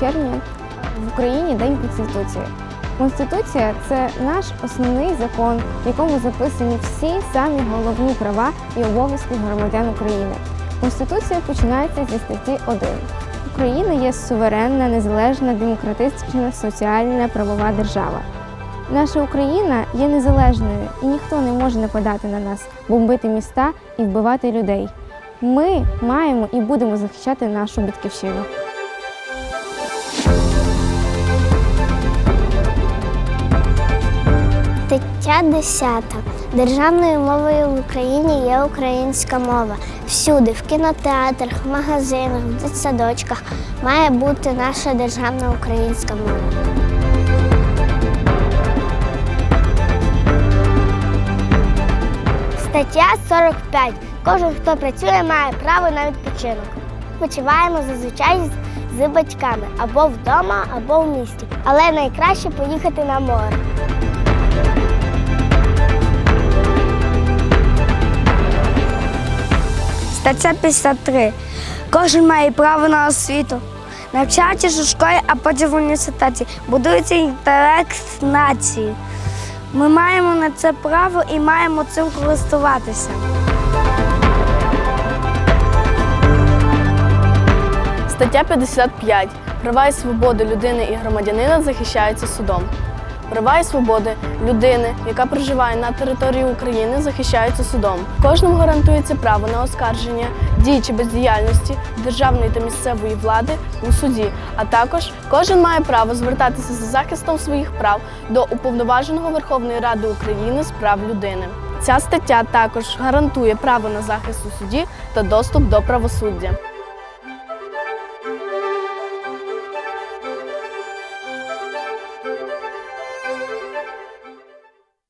червня в Україні День Конституції. Конституція це наш основний закон, в якому записані всі самі головні права і обов'язки громадян України. Конституція починається зі статті 1. Україна є суверенна, незалежна, демократична, соціальна, правова держава. Наша Україна є незалежною і ніхто не може нападати на нас, бомбити міста і вбивати людей. Ми маємо і будемо захищати нашу батьківщину. Стаття 10. Державною мовою в Україні є українська мова. Всюди, в кінотеатрах, в магазинах, в дитсадочках має бути наша державна українська мова. Стаття 45. Кожен, хто працює, має право на відпочинок. Почуваємо зазвичай з, батьками або вдома, або в місті. Але найкраще поїхати на море. Стаття 53. Кожен має право на освіту. Навчаючись у школі, а потім в університеті, будується інтелект нації. Ми маємо на це право і маємо цим користуватися. Стаття 55. Права і свободи людини і громадянина захищаються судом. Права і свободи людини, яка проживає на території України, захищаються судом. Кожному гарантується право на оскарження дій чи бездіяльності державної та місцевої влади у суді. А також кожен має право звертатися за захистом своїх прав до уповноваженого Верховної Ради України з прав людини. Ця стаття також гарантує право на захист у суді та доступ до правосуддя.